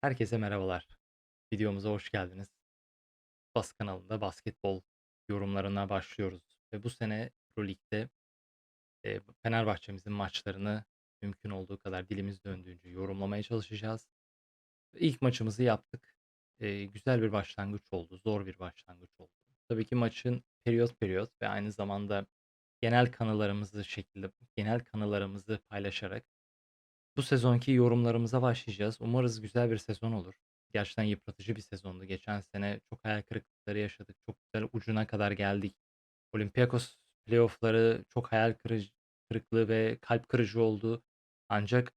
Herkese merhabalar. Videomuza hoş geldiniz. Bas kanalında basketbol yorumlarına başlıyoruz ve bu sene Euroleague'de eee, Fenerbahçe'mizin maçlarını mümkün olduğu kadar dilimiz döndüğünce yorumlamaya çalışacağız. İlk maçımızı yaptık. Eee, güzel bir başlangıç oldu, zor bir başlangıç oldu. Tabii ki maçın periyot periyot ve aynı zamanda genel kanılarımızı şekilde genel kanılarımızı paylaşarak bu sezonki yorumlarımıza başlayacağız. Umarız güzel bir sezon olur. Gerçekten yıpratıcı bir sezondu. Geçen sene çok hayal kırıklıkları yaşadık. Çok güzel ucuna kadar geldik. Olympiakos playoff'ları çok hayal kırıklığı ve kalp kırıcı oldu. Ancak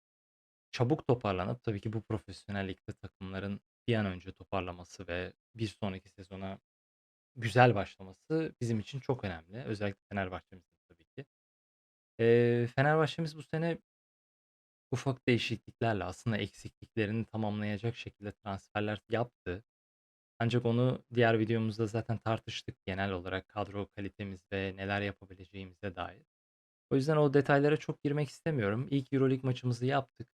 çabuk toparlanıp tabii ki bu profesyonellikte takımların bir an önce toparlaması ve bir sonraki sezona güzel başlaması bizim için çok önemli. Özellikle Fenerbahçe'mizin tabii ki. Eee, Fenerbahçe'miz bu sene ufak değişikliklerle aslında eksikliklerini tamamlayacak şekilde transferler yaptı. Ancak onu diğer videomuzda zaten tartıştık genel olarak kadro kalitemiz ve neler yapabileceğimize dair. O yüzden o detaylara çok girmek istemiyorum. İlk Euroleague maçımızı yaptık.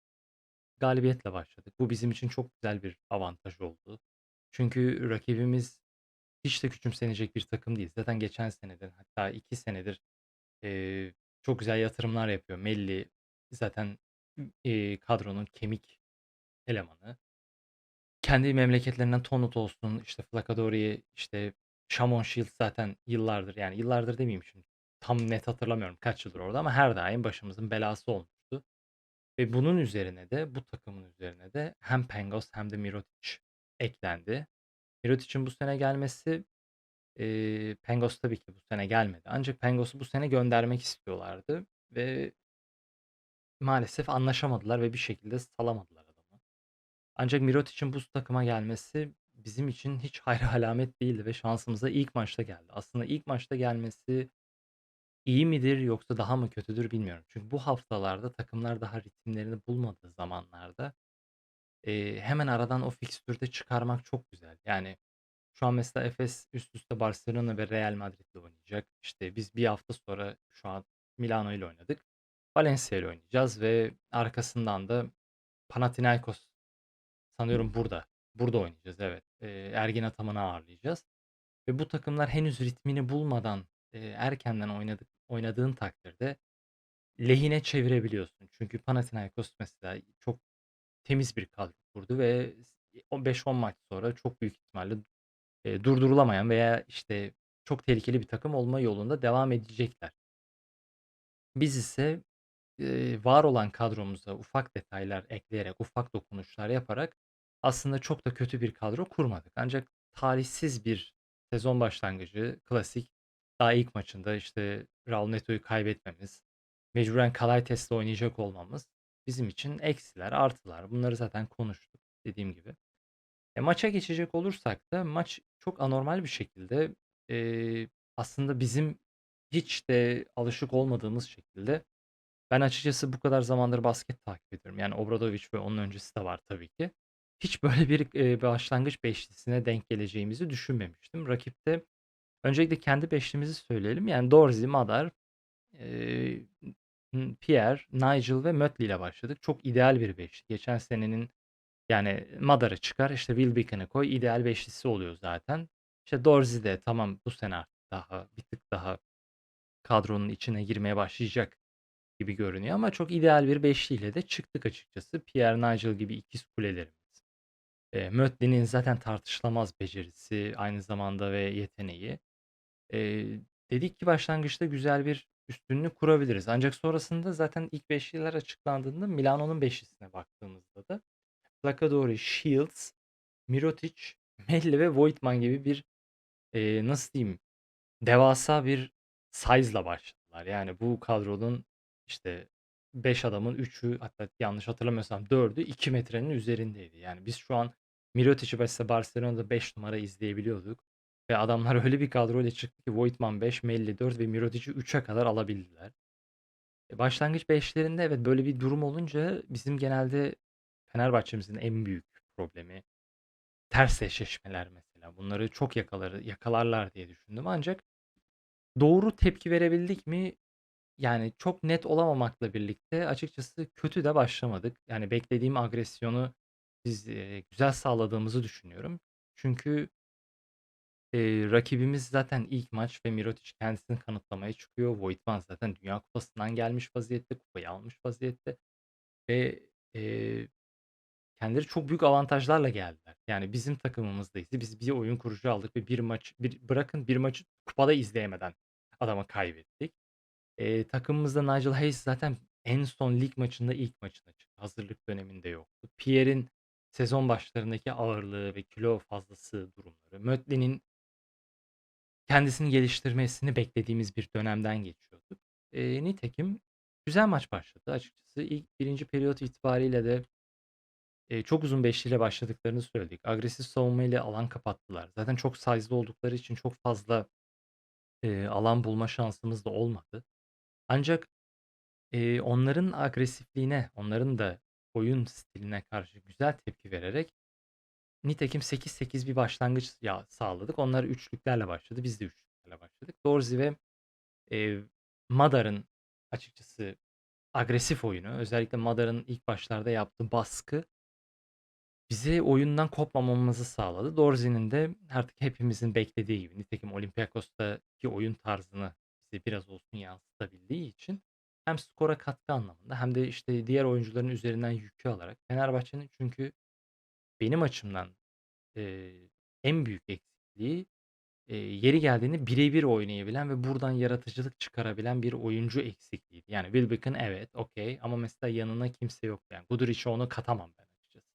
Galibiyetle başladık. Bu bizim için çok güzel bir avantaj oldu. Çünkü rakibimiz hiç de küçümsenecek bir takım değil. Zaten geçen seneden hatta 2 senedir eee, çok güzel yatırımlar yapıyor. Melli zaten eee, kadronun kemik elemanı. Kendi memleketlerinden Tonut olsun, işte Flacadori, işte Shamon Shields zaten yıllardır yani yıllardır demeyeyim şimdi. Tam net hatırlamıyorum kaç yıldır orada ama her daim başımızın belası olmuştu. Ve bunun üzerine de bu takımın üzerine de hem Pangos hem de Mirotic eklendi. Mirotic'in bu sene gelmesi eee Pangos tabii ki bu sene gelmedi. Ancak Pangos'u bu sene göndermek istiyorlardı ve maalesef anlaşamadılar ve bir şekilde salamadılar adamı. Ancak Mirotic'in bu takıma gelmesi bizim için hiç hayra alamet değildi ve şansımıza ilk maçta geldi. Aslında ilk maçta gelmesi iyi midir yoksa daha mı kötüdür bilmiyorum. Çünkü bu haftalarda takımlar daha ritimlerini bulmadığı zamanlarda eee, hemen aradan o fikstürde çıkarmak çok güzel. Yani şu an mesela Efes üst üste Barcelona ve Real Madrid'le oynayacak. İşte biz bir hafta sonra şu an Milano ile oynadık. Valencia ile oynayacağız ve arkasından da Panathinaikos sanıyorum burada. Burada oynayacağız evet. Eee, Ergin Ataman'ı ağırlayacağız. Ve bu takımlar henüz ritmini bulmadan eee, erkenden oynadık, oynadığın takdirde lehine çevirebiliyorsun. Çünkü Panathinaikos mesela çok temiz bir kadro kurdu ve o 5-10 maç sonra çok büyük ihtimalle eee, durdurulamayan veya işte çok tehlikeli bir takım olma yolunda devam edecekler. Biz ise var olan kadromuza ufak detaylar ekleyerek, ufak dokunuşlar yaparak aslında çok da kötü bir kadro kurmadık. Ancak talihsiz bir sezon başlangıcı, klasik. Daha ilk maçında işte Raul Neto'yu kaybetmemiz, mecburen Calates'le oynayacak olmamız bizim için eksiler, artılar. Bunları zaten konuştuk dediğim gibi. E, maça geçecek olursak da maç çok anormal bir şekilde eee, aslında bizim hiç de alışık olmadığımız şekilde ben açıkçası bu kadar zamandır basket takip ediyorum. Yani Obradovic ve onun öncesi de var tabii ki. Hiç böyle bir, eee, başlangıç beşlisine denk geleceğimizi düşünmemiştim. Rakipte öncelikle kendi beşlimizi söyleyelim. Yani Dorsey, Madar, n Pierre, Nigel ve Mötley ile başladık. Çok ideal bir beşli. Geçen senenin yani Madar'ı çıkar, işte Will Beacon'ı koy, ideal beşlisi oluyor zaten. İşte Dorsey de tamam bu sene daha bir tık daha kadronun içine girmeye başlayacak gibi görünüyor ama çok ideal bir beşliyle de çıktık açıkçası. Pierre, Nigel gibi ikiz kulelerimiz. Eee, Mötley'nin zaten tartışılamaz becerisi aynı zamanda ve yeteneği. Eee, dedik ki başlangıçta güzel bir üstünlük kurabiliriz. Ancak sonrasında zaten ilk beşliler açıklandığında Milano'nun beşlisine baktığımızda da Flacadori, Shields, Mirotic, Melli ve Voigtman gibi bir, eee, nasıl diyeyim, devasa bir size'la başladılar. Yani bu kadronun işte 5 adamın 3'ü hatta yanlış hatırlamıyorsam 4'ü 2 metrenin üzerindeydi. Yani biz şu an Mirotic'i mesela Barcelona'da 5 numara izleyebiliyorduk ve adamlar öyle bir kadroyla çıktı ki Voigtman 5, Melli 4 ve Mirotic'i 3'e kadar alabildiler. E, başlangıç beşlerinde evet böyle bir durum olunca bizim genelde Fenerbahçe'mizin en büyük problemi ters eşleşmeler mesela. Bunları çok yakaları yakalarlar diye düşündüm ancak doğru tepki verebildik mi? Yani çok net olamamakla birlikte açıkçası kötü de başlamadık. Yani beklediğim agresyonu biz, güzel sağladığımızı düşünüyorum. Çünkü eee, rakibimiz zaten ilk maç ve Mirotic kendisini kanıtlamaya çıkıyor. Voigtman zaten Dünya Kupası'ndan gelmiş vaziyette, kupayı almış vaziyette ve, eee, kendileri çok büyük avantajlarla geldiler. Yani bizim takımımızdayız. Biz bir oyun kurucu aldık ve bir maç bir bırakın bir maçı kupada izleyemeden adama kaybettik. Eee, takımımızda Nigel Hayes zaten en son lig maçında ilk maçına çıktı. Hazırlık döneminde yoktu. Pierre'in sezon başlarındaki ağırlığı ve kilo fazlası durumları, Mötley'nin kendisini geliştirmesini beklediğimiz bir dönemden geçiyorduk. Eee, nitekim güzel maç başladı açıkçası. İlk birinci periyot itibariyle de eee, çok uzun beşliyle başladıklarını söyledik. Agresif savunmayla alan kapattılar. Zaten çok size'lı oldukları için çok fazla, eee, alan bulma şansımız da olmadı. Ancak, eee, onların agresifliğine, onların da oyun stiline karşı güzel tepki vererek nitekim 8-8 bir başlangıç sağladık. Onlar üçlüklerle başladı. Biz de üçlüklerle başladık. Dorsey ve, eee, Madar'ın açıkçası agresif oyunu, özellikle Madar'ın ilk başlarda yaptığı baskı bize oyundan kopmamamızı sağladı. Dorsey'nin de artık hepimizin beklediği gibi nitekim Olympiakos'taki oyun tarzını bize biraz olsun yansıtabildiği için hem skora katkı anlamında hem de, işte, diğer oyuncuların üzerinden yükü alarak Fenerbahçe'nin çünkü benim açımdan, eee, en büyük eksikliği, eee, yeri geldiğinde birebir oynayabilen ve buradan yaratıcılık çıkarabilen bir oyuncu eksikliğiydi. Yani Wilbekin evet, okay ama mesela yanına kimse yoktu. Yani Guduric'e onu katamam ben açıkçası.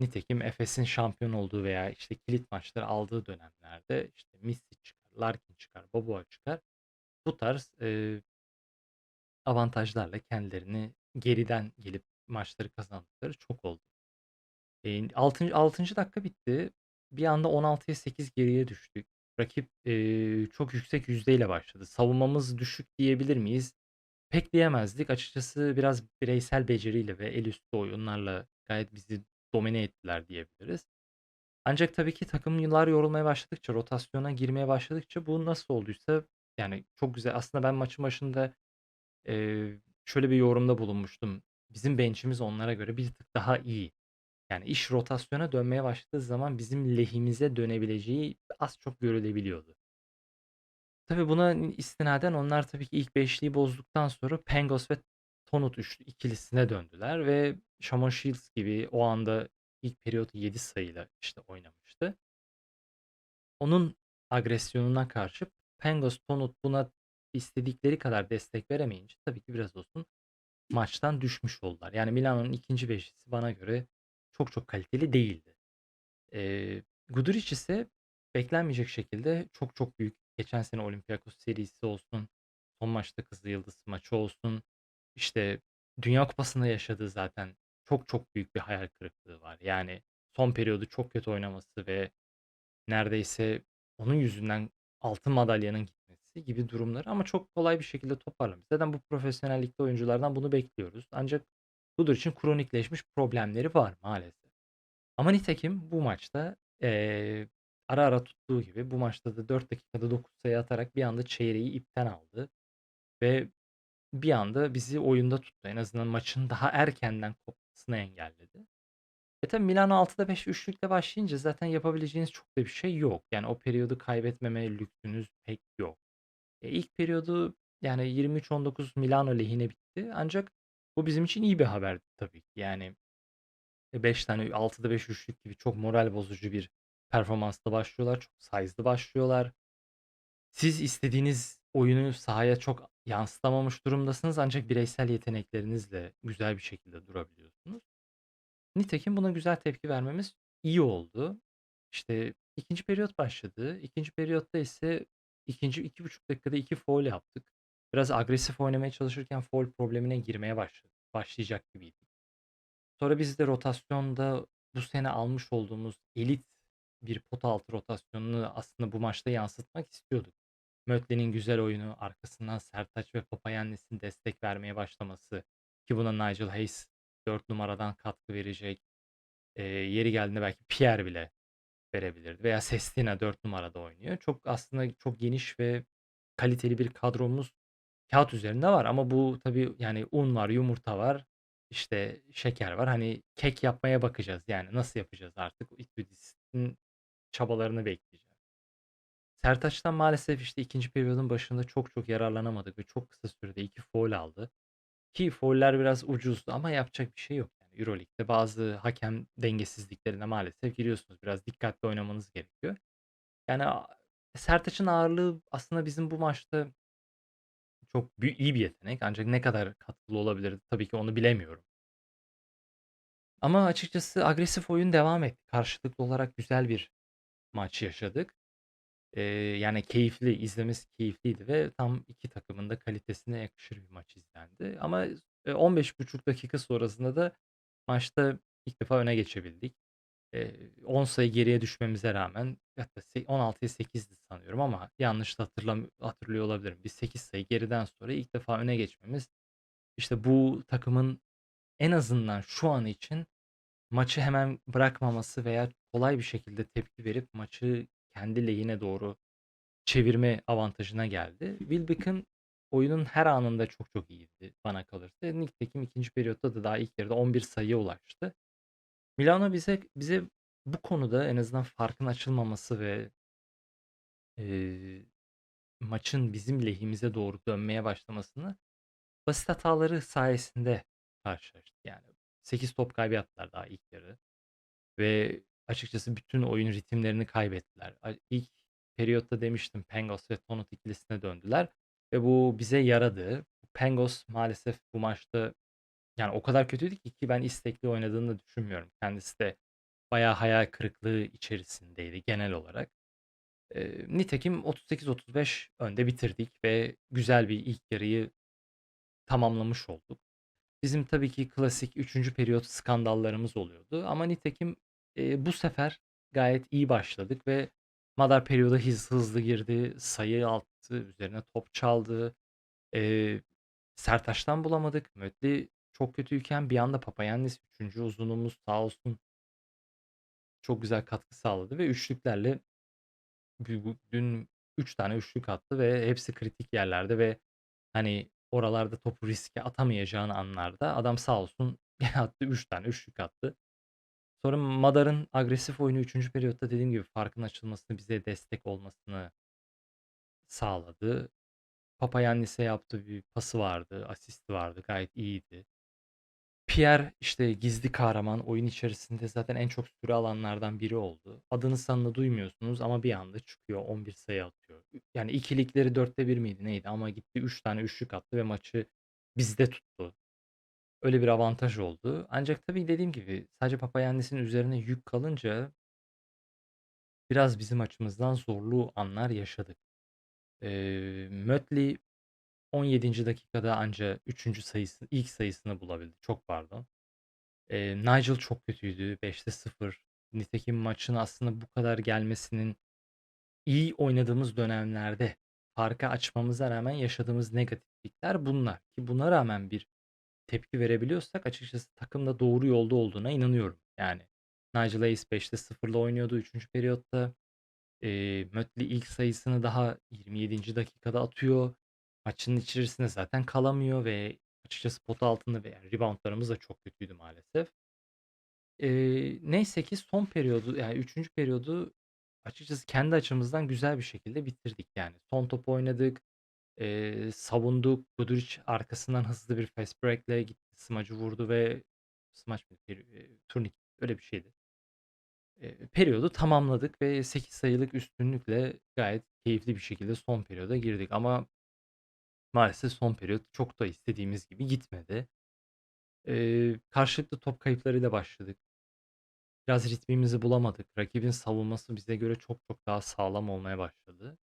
Nitekim Efes'in şampiyon olduğu veya, işte, kilit maçları aldığı dönemlerde, işte, Micic çıkar, Larkin çıkar, Boboa çıkar. Bu tarz, eee avantajlarla kendilerini geriden gelip maçları kazandıkları çok oldu. Eee, altıncı 6. dakika bitti. Bir anda 16'ya 8 geriye düştük. Rakip, eee, çok yüksek yüzdeyle başladı. Savunmamız düşük diyebilir miyiz? Pek diyemezdik. Açıkçası biraz bireysel beceriyle ve el üstü oyunlarla gayet bizi domine ettiler diyebiliriz. Ancak tabii ki takım yıllar yorulmaya başladıkça, rotasyona girmeye başladıkça bu nasıl olduysa yani çok güzel. Aslında ben maçın başında, eee, şöyle bir yorumda bulunmuştum. Bizim bench'imiz onlara göre bir tık daha iyi. Yani iş rotasyona dönmeye başladığı zaman bizim lehimize dönebileceği az çok görülebiliyordu. Tabii buna istinaden onlar tabii ki ilk beşliği bozduktan sonra Pangos ve Tonut üçlü ikilisine döndüler ve Shamon Shields gibi o anda ilk periyodu 7 sayıyla, işte, oynamıştı. Onun agresyonuna karşı Pangos, Tonut buna istedikleri kadar destek veremeyince tabii ki biraz olsun maçtan düşmüş oldular. Yani Milano'nun ikinci beşlisi bana göre çok çok kaliteli değildi. Eee, Guduric ise beklenmeyecek şekilde çok çok büyük geçen sene Olympiakos serisi olsun, son maçta Kızılyıldız maçı olsun, işte, Dünya Kupası'nda yaşadığı zaten çok çok büyük bir hayal kırıklığı var. Yani son periyodu çok kötü oynaması ve neredeyse onun yüzünden altın madalyanın gitmesi gibi durumları ama çok kolay bir şekilde toparlamış. Zaten bu profesyonel ligde oyunculardan bunu bekliyoruz. Ancak Guduric'in kronikleşmiş problemleri var maalesef. Ama nitekim bu maçta, eee, ara ara tuttuğu gibi bu maçta da 4 dakikada 9 sayı atarak bir anda çeyreği ipten aldı ve bir anda bizi oyunda tuttu. En azından maçın daha erkenden kopmasını engelledi. E, tabii Milano 6'da 5 üçlükle başlayınca zaten yapabileceğiniz çok da bir şey yok. Yani o periyodu kaybetmeme lüksünüz pek yok. E, ilk periyodu yani 23-19 Milano lehine bitti. Ancak bu bizim için iyi bir haberdi tabii ki. Yani e, 5 tane 6'da 5 üçlük gibi çok moral bozucu bir performansla başlıyorlar. Çok size'lı başlıyorlar. Siz istediğiniz oyunu sahaya çok yansıtamamış durumdasınız ancak bireysel yeteneklerinizle güzel bir şekilde durabiliyorsunuz. Nitekim buna güzel tepki vermemiz iyi oldu. İşte, ikinci periyot başladı. İkinci periyotta ise ikinci iki buçuk dakikada 2 faul yaptık. Biraz agresif oynamaya çalışırken faul problemine girmeye başladık başlayacak gibiydik. Sonra biz de rotasyonda bu sene almış olduğumuz elit bir pota altı rotasyonunu aslında bu maçta yansıtmak istiyorduk. Mötley'nin güzel oyunu, arkasından Sertaç ve Papayannis'in destek vermeye başlaması ki buna Nigel Hayes 4 numaradan katkı verecek. Eee, yeri geldiğinde belki Pierre bile verebilirdi veya Sestina 4 numarada oynuyor. Çok aslında çok geniş ve kaliteli bir kadromuz kağıt üzerinde var ama bu tabii yani un var, yumurta var. işte, şeker var. Hani, kek yapmaya bakacağız. Yani, nasıl yapacağız artık? Itudis'in çabalarını bekleyeceğiz. Sertaç'tan maalesef, işte, 2. periyodun başında çok çok yararlanamadık ve çok kısa sürede 2 faul aldı. Ki fauller biraz ucuzdu ama yapacak bir şey yok. Yani, Euroleague'de bazı hakem dengesizliklerine maalesef giriyorsunuz. Biraz dikkatli oynamanız gerekiyor. Yani, Sertaç'ın ağırlığı aslında bizim bu maçta çok iyi bir yetenek ancak ne kadar katkılı olabilirdi tabii ki onu bilemiyorum. Ama açıkçası agresif oyun devam etti. Karşılıklı olarak güzel bir maç yaşadık. Eee, yani keyifli, izlemesi keyifliydi ve tam 2 takımın da kalitesine yakışır bir maç izlendi. Ama, eee, 15,5 dakika sonrasında da maçta ilk defa öne geçebildik. Eee, 10 sayı geriye düşmemize rağmen hatta se 16'ya 8'di sanıyorum ama yanlış da hatırlam hatırlıyor olabilirim. Bir 8 sayı geriden sonra ilk defa öne geçmemiz, işte, bu takımın en azından şu an için maçı hemen bırakmaması veya kolay bir şekilde tepki verip maçı kendi lehine doğru çevirme avantajına geldi. Wilbeck'in oyunun her anında çok çok iyiydi bana kalırsa. Nitekim 2. periyotta da daha ilk yarıda 11 sayıya ulaştı. Milano bize bize bu konuda en azından farkın açılmaması ve eee, maçın bizim lehimize doğru dönmeye başlamasını basit hataları sayesinde karşılaştık. Yani 8 top kaybı yaptılar daha ilk yarı ve açıkçası bütün oyun ritimlerini kaybettiler. İlk periyotta demiştim Pangos ve Tonut ikilisine döndüler ve bu bize yaradı. Pangos maalesef bu maçta yani o kadar kötüydü ki ki ben istekli oynadığını da düşünmüyorum. Kendisi de bayağı hayal kırıklığı içerisindeydi genel olarak. Eee, nitekim 38-35 önde bitirdik ve güzel bir ilk yarıyı tamamlamış olduk. Bizim tabii ki klasik 3. periyot skandallarımız oluyordu ama nitekim, eee, bu sefer gayet iyi başladık ve Madar periyoda hız hızlı girdi, sayı attı, üzerine top çaldı. Eee, Sertaç'tan bulamadık. Mötley çok kötüyken bir anda Papagiannis 3. uzunumuz sağ olsun çok güzel katkı sağladı ve üçlüklerle dün 3 tane üçlük attı ve hepsi kritik yerlerde ve, hani, oralarda topu riske atamayacağın anlarda adam sağ olsun attı 3 tane üçlük attı. Sonra Madar'ın agresif oyunu 3. periyotta dediğim gibi farkın açılmasını, bize destek olmasını sağladı. Papagiannis'e yaptığı bir pası vardı, asisti vardı, gayet iyiydi. Pierre, işte, gizli kahraman, oyun içerisinde zaten en çok süre alanlardan biri oldu. Adını sanını duymuyorsunuz ama bir anda çıkıyor, 11 sayı atıyor. Yani ikilikleri 1/4 miydi neydi ama gitti 3 tane üçlük attı ve maçı bizde tuttu. Öyle bir avantaj oldu. Ancak tabii dediğim gibi sadece Papagiannis'in üzerine yük kalınca biraz bizim açımızdan zorlu anlar yaşadık. Eee, Mötley 17. dakikada anca 3. sayısı ilk sayısını bulabildi. Çok pardon. Eee, Nigel çok kötüydü. 5'te 0. Nitekim maçın aslında bu kadar gelmesinin iyi oynadığımız dönemlerde farkı açmamıza rağmen yaşadığımız negatiflikler bunlar. Ki buna rağmen bir tepki verebiliyorsak açıkçası takım doğru yolda olduğuna inanıyorum. Yani Nigel Hayes 5'te 0'la oynuyordu 3. periyotta. Eee, Mötley ilk sayısını daha 27. dakikada atıyor. Maçın içerisinde zaten kalamıyor ve açıkçası pota altında ve rebound'larımız da çok kötüydü maalesef. Eee, neyse ki son periyodu yani 3. periyodu açıkçası kendi açımızdan güzel bir şekilde bitirdik yani. Son topu oynadık, eee, savunduk. Guduric arkasından hızlı bir fast break'le gitti, smacı vurdu ve smaç peri eee, turnik öyle bir şeydi. Eee, periyodu tamamladık ve 8 sayılık üstünlükle gayet keyifli bir şekilde son periyoda girdik ama maalesef son periyot çok da istediğimiz gibi gitmedi. Eee, karşılıklı top kayıplarıyla başladık. Biraz ritmimizi bulamadık. Rakibin savunması bize göre çok çok daha sağlam olmaya başladı.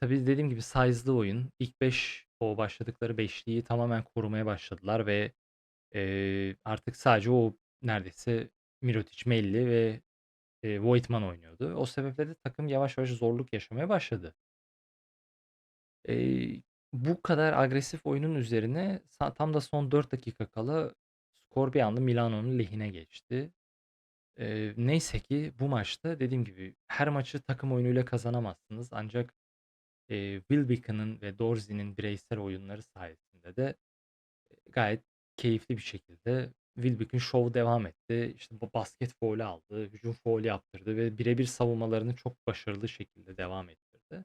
Tabii dediğim gibi size'lı oyun. İlk 5 o başladıkları beşliği tamamen korumaya başladılar ve, eee, artık sadece o neredeyse Mirotic, Melli ve, eee, Voigtman oynuyordu. O sebeple de takım yavaş yavaş zorluk yaşamaya başladı. Eee, bu kadar agresif oyunun üzerine tam da son 4 dakika kala skor bir anda Milano'nun lehine geçti. Eee, neyse ki bu maçta dediğim gibi her maçı takım oyunuyla kazanamazsınız ancak, eee, Wilbeck'in ve Dorsey'nin bireysel oyunları sayesinde de, gayet keyifli bir şekilde Wilbeck'in şovu devam etti. İşte ba basket faulü aldı, hücum faulü yaptırdı ve bire bir savunmalarını çok başarılı şekilde devam ettirdi.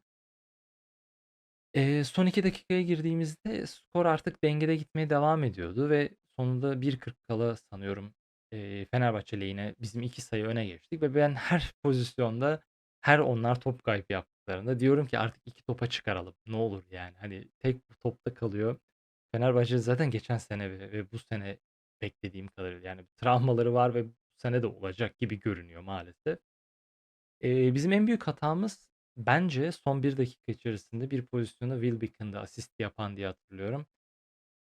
Eee, son 2 dakikaya girdiğimizde skor artık dengede gitmeye devam ediyordu ve sonunda 1.40 kala sanıyorum, eee, Fenerbahçe lehine bizim 2 sayı öne geçtik ve ben her pozisyonda, her onlar top kaybı yaptıklarında diyorum ki artık 2 topa çıkaralım. Ne olur yani. Hani tek topta kalıyor. Fenerbahçe zaten geçen sene ve bu sene beklediğim kadarıyla yani travmaları var ve bu sene de olacak gibi görünüyor maalesef. Eee, bizim en büyük hatamız bence son 1 dakika içerisinde bir pozisyonda Wilbeck'indi asist yapan diye hatırlıyorum.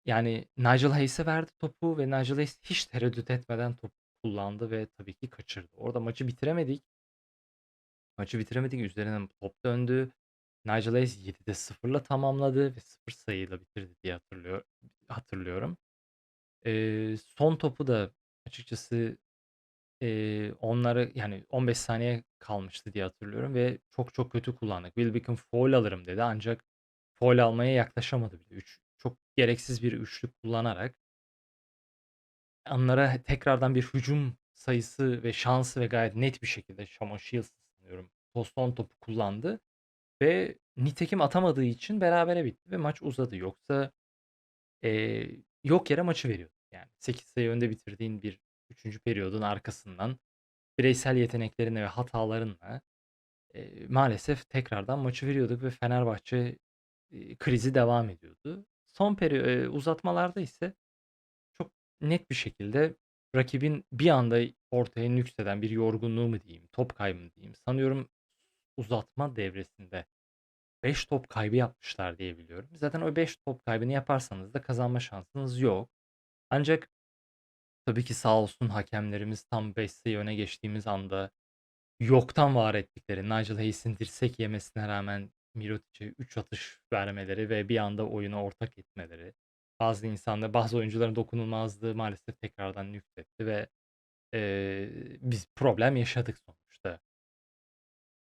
Yani Nigel Hayes'e verdi topu ve Nigel Hayes hiç tereddüt etmeden topu kullandı ve tabii ki kaçırdı. Orada maçı bitiremedik. Maçı bitiremedik. Üzerinden top döndü. Nigel Hayes 7'de 0'la tamamladı ve 0 sayıyla bitirdi diye hatırlıyor hatırlıyorum. Eee, son topu da açıkçası, eee, onlara yani 15 saniye kalmıştı diye hatırlıyorum ve çok çok kötü kullandık. Wilbeck'in faul alırım dedi ancak faul almaya yaklaşamadı bile. Üç çok gereksiz bir üçlük kullanarak onlara tekrardan bir hücum sayısı ve şansı ve gayet net bir şekilde Shamon Shields'tı sanıyorum. Poston topu kullandı ve nitekim atamadığı için berabere bitti ve maç uzadı. Yoksa, eee, yok yere maçı veriyorduk yani. 8 sayı önde bitirdiğin bir 3. periyodun arkasından bireysel yeteneklerinle ve hatalarınla, eee, maalesef tekrardan maçı veriyorduk ve Fenerbahçe, eee, krizi devam ediyordu. Son peri eee, uzatmalarda ise çok net bir şekilde rakibin bir anda ortaya nükseden bir yorgunluğu mu diyeyim, top kaybı mı diyeyim, sanıyorum uzatma devresinde 5 top kaybı yapmışlar diye biliyorum. Zaten o 5 top kaybını yaparsanız da kazanma şansınız yok. Ancak tabii ki sağ olsun hakemlerimiz tam 5 sayı öne geçtiğimiz anda yoktan var ettikleri, Nigel Hayes'in dirsek yemesine rağmen Mirotic'e 3 atış vermeleri ve bir anda oyuna ortak etmeleri, bazı insanlar, bazı oyuncuların dokunulmazlığı maalesef tekrardan nüksetti ve, eee, biz problem yaşadık sonuçta.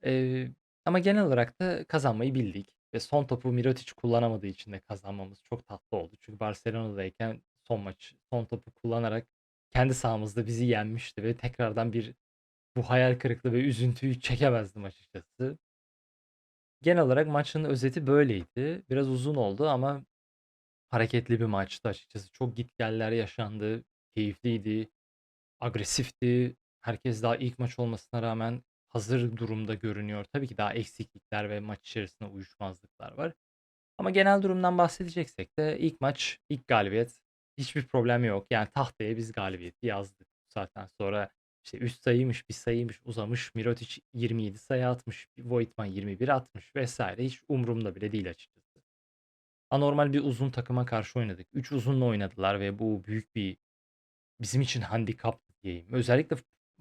Eee, ama genel olarak da kazanmayı bildik ve son topu Mirotic kullanamadığı için de kazanmamız çok tatlı oldu. Çünkü Barcelona'dayken son maç, son topu kullanarak kendi sahamızda bizi yenmişti ve tekrardan bir bu hayal kırıklığı ve üzüntüyü çekemezdim açıkçası. Genel olarak maçın özeti böyleydi. Biraz uzun oldu ama hareketli bir maçtı açıkçası. Çok gitgeller yaşandı, keyifliydi, agresifti. Herkes daha ilk maç olmasına rağmen hazır durumda görünüyor. Tabii ki daha eksiklikler ve maç içerisinde uyuşmazlıklar var. Ama genel durumdan bahsedeceksek de ilk maç, ilk galibiyet hiçbir problem yok. Yani tahtaya biz galibiyeti yazdık. Saatten sonra işte 3 sayıymış, 1 sayıymış, uzamış. Mirotic 27 sayı atmış, Voigtman 21 atmış vs. hiç umurumda bile değil açıkçası. Anormal bir uzun takıma karşı oynadık. 3 uzunla oynadılar ve bu büyük bir bizim için handikaptı diyeyim. Özellikle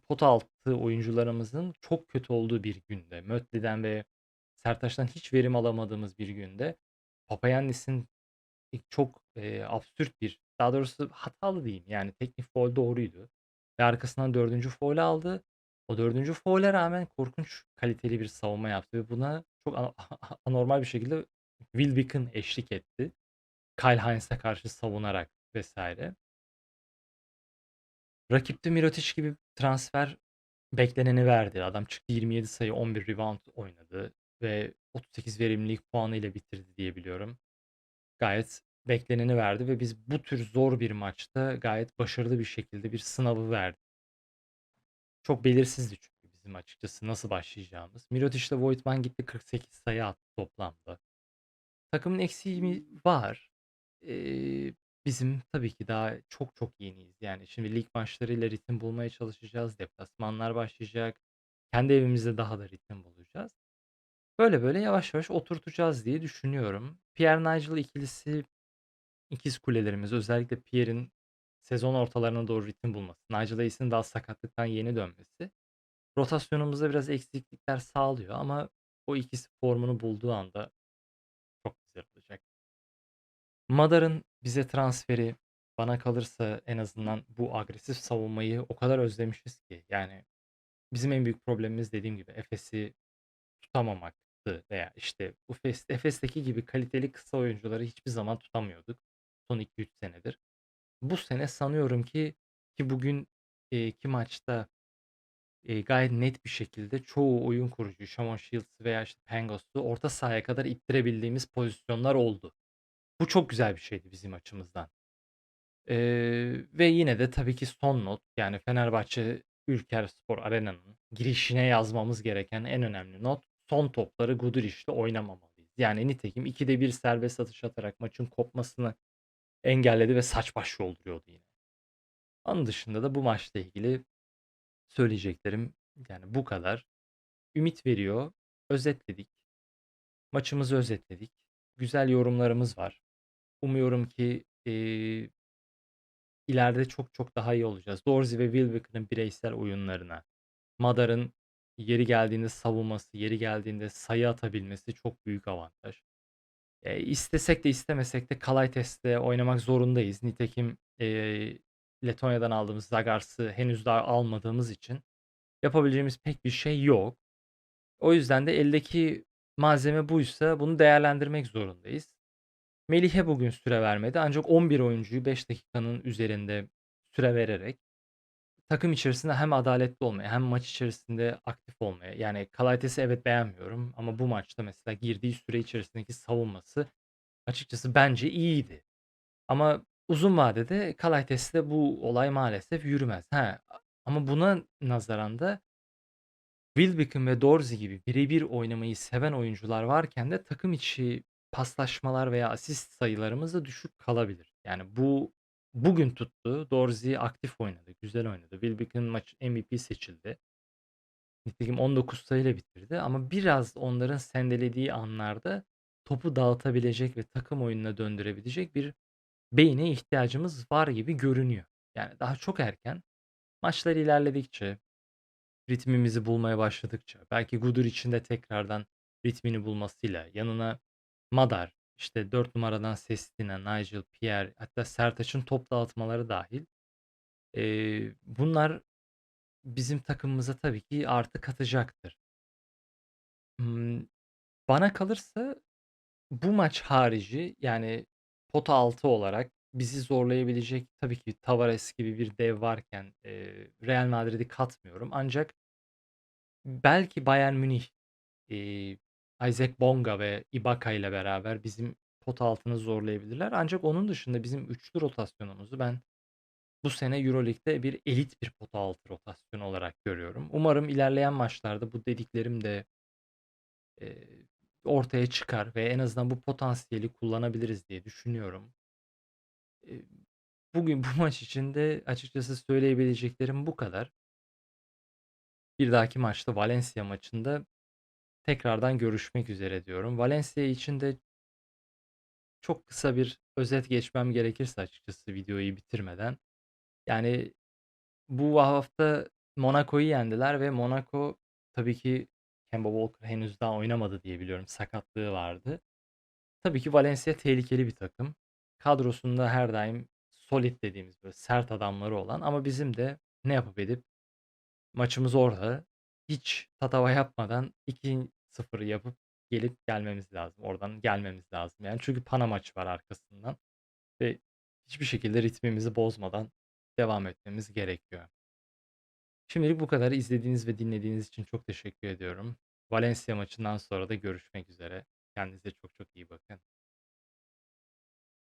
pota altı oyuncularımızın çok kötü olduğu bir günde, Mötley'den ve Sertaç'tan hiç verim alamadığımız bir günde Papayannis'in çok, eee, absürt bir, daha doğrusu hatalı diyeyim, yani teknik faul doğruydu ve arkasından 4'üncü faulü aldı. O 4'üncü faule rağmen korkunç kaliteli bir savunma yaptı ve buna çok anormal bir şekilde Wilbekin eşlik etti. Kyle Hines'e karşı savunarak vs. Rakip de Mirotic gibi transfer bekleneni verdi. Adam çıktı 27 sayı, 11 rebound oynadı ve 38 verimlilik puanıyla bitirdi diye biliyorum. Gayet bekleneni verdi ve biz bu tür zor bir maçta gayet başarılı bir şekilde bir sınavı verdik. Çok belirsizdi çünkü bizim açıkçası nasıl başlayacağımız. Mirotic'le Voigtman gitti 48 sayı attı toplamda. Takımın eksiği mi? Var. Eee, bizim tabii ki daha çok çok yeniyiz. Yani şimdi lig maçlarıyla ritim bulmaya çalışacağız. Deplasmanlar başlayacak. Kendi evimizde daha da ritim bulacağız. Böyle böyle yavaş yavaş oturtacağız diye düşünüyorum. Pierre-Nigel ikilisi ikiz kulelerimiz özellikle Pierre'in sezon ortalarına doğru ritim bulması, Nigel Hayes'in daha sakatlıktan yeni dönmesi rotasyonumuzda biraz eksiklikler sağlıyor ama o ikisi formunu bulduğu anda çok güzel olacak. Madar'ın bize transferi bana kalırsa en azından bu agresif savunmayı o kadar özlemişiz ki. Yani bizim en büyük problemimiz dediğim gibi Efes'i tutamamaktı veya işte Efes, Efes'teki gibi kaliteli kısa oyuncuları hiçbir zaman tutamıyorduk son 2-3 senedir. Bu sene sanıyorum ki ki bugün, eee, ki maçta, eee, gayet net bir şekilde çoğu oyun kurucuyu, Shamon Shields'ı veya, işte, Pangos'u orta sahaya kadar ittirebildiğimiz pozisyonlar oldu. Bu çok güzel bir şeydi bizim açımızdan. Eee, ve yine de tabii ki son not, yani Fenerbahçe Ülkerspor Arena'nın girişine yazmamız gereken en önemli not, son topları Guduric'le oynamamalıyız. Yani nitekim 2'de 1 serbest atış atarak maçın kopmasını engelledi ve saç baş yolduruyordu yine. Onun dışında da bu maçla ilgili söyleyeceklerim, yani, bu kadar. Ümit veriyor. Özetledik. Maçımızı özetledik. Güzel yorumlarımız var. Umuyorum ki, eee ileride çok çok daha iyi olacağız. Dorsey ve Wilbeck'in bireysel oyunlarına, Madar'ın yeri geldiğinde savunması, yeri geldiğinde sayı atabilmesi çok büyük avantaj. Eee, istesek de istemesek de Kalaitis'le oynamak zorundayız. Nitekim, eee, Letonya'dan aldığımız Zagars'ı henüz daha almadığımız için yapabileceğimiz pek bir şey yok. O yüzden de eldeki malzeme buysa bunu değerlendirmek zorundayız. Melih'e bugün süre vermedi ancak 11 oyuncuyu 5 dakikanın üzerinde süre vererek takım içerisinde hem adaletli olmaya hem maç içerisinde aktif olmaya, yani Kalaitis'i evet beğenmiyorum ama bu maçta mesela girdiği süre içerisindeki savunması açıkçası bence iyiydi. Ama uzun vadede Kalaitis'le bu olay maalesef yürümez. He, ama buna nazaran da Wilbekin ve Dorsey gibi birebir oynamayı seven oyuncular varken de takım içi paslaşmalar veya asist sayılarımız da düşük kalabilir. Yani bu bugün tuttu. Dorsey aktif oynadı, güzel oynadı. Wilbekin maç MVP seçildi. Nitekim 19 sayıyla bitirdi ama biraz onların sendelediği anlarda topu dağıtabilecek ve takım oyununa döndürebilecek bir beyne ihtiyacımız var gibi görünüyor. Yani daha çok erken. Maçlar ilerledikçe, ritmimizi bulmaya başladıkça, belki Guduric'in de tekrardan ritmini bulmasıyla, yanına Madar, işte 4 numaradan Sestina, Nigel, Pierre hatta Sertaç'ın top dağıtmaları dâhil, eee, bunlar bizim takımımıza tabii ki artı katacaktır. Bana kalırsa bu maç harici, yani pota altı olarak bizi zorlayabilecek tabii ki Tavares gibi bir dev varken, eee, Real Madrid'i katmıyorum ancak belki Bayern Münih, eee, Isaac Bonga ve Ibaka ile beraber bizim pota altını zorlayabilirler. Ancak onun dışında bizim üçlü rotasyonumuzu ben bu sene Euroleague'de bir elit bir pota altı rotasyonu olarak görüyorum. Umarım ilerleyen maçlarda bu dediklerim de eee, ortaya çıkar ve en azından bu potansiyeli kullanabiliriz diye düşünüyorum. Bugün bu maç için de açıkçası söyleyebileceklerim bu kadar. Bir dahaki maçta Valencia maçında tekrardan görüşmek üzere diyorum. Valencia için de çok kısa bir özet geçmem gerekirse açıkçası videoyu bitirmeden. Yani bu hafta Monaco'yu yendiler ve Monaco tabii ki Kemba Walker henüz daha oynamadı diye biliyorum. Sakatlığı vardı. Tabii ki Valencia tehlikeli bir takım. Kadrosunda her daim solid dediğimiz böyle sert adamları olan ama bizim de ne yapıp edip maçımız orada hiç tatava yapmadan 2-0 yapıp gelip gelmemiz lazım. Oradan gelmemiz lazım yani. Çünkü Pana maçı var arkasından ve hiçbir şekilde ritmimizi bozmadan devam etmemiz gerekiyor. Şimdilik bu kadar. İzlediğiniz ve dinlediğiniz için çok teşekkür ediyorum. Valencia maçından sonra da görüşmek üzere. Kendinize çok çok iyi bakın.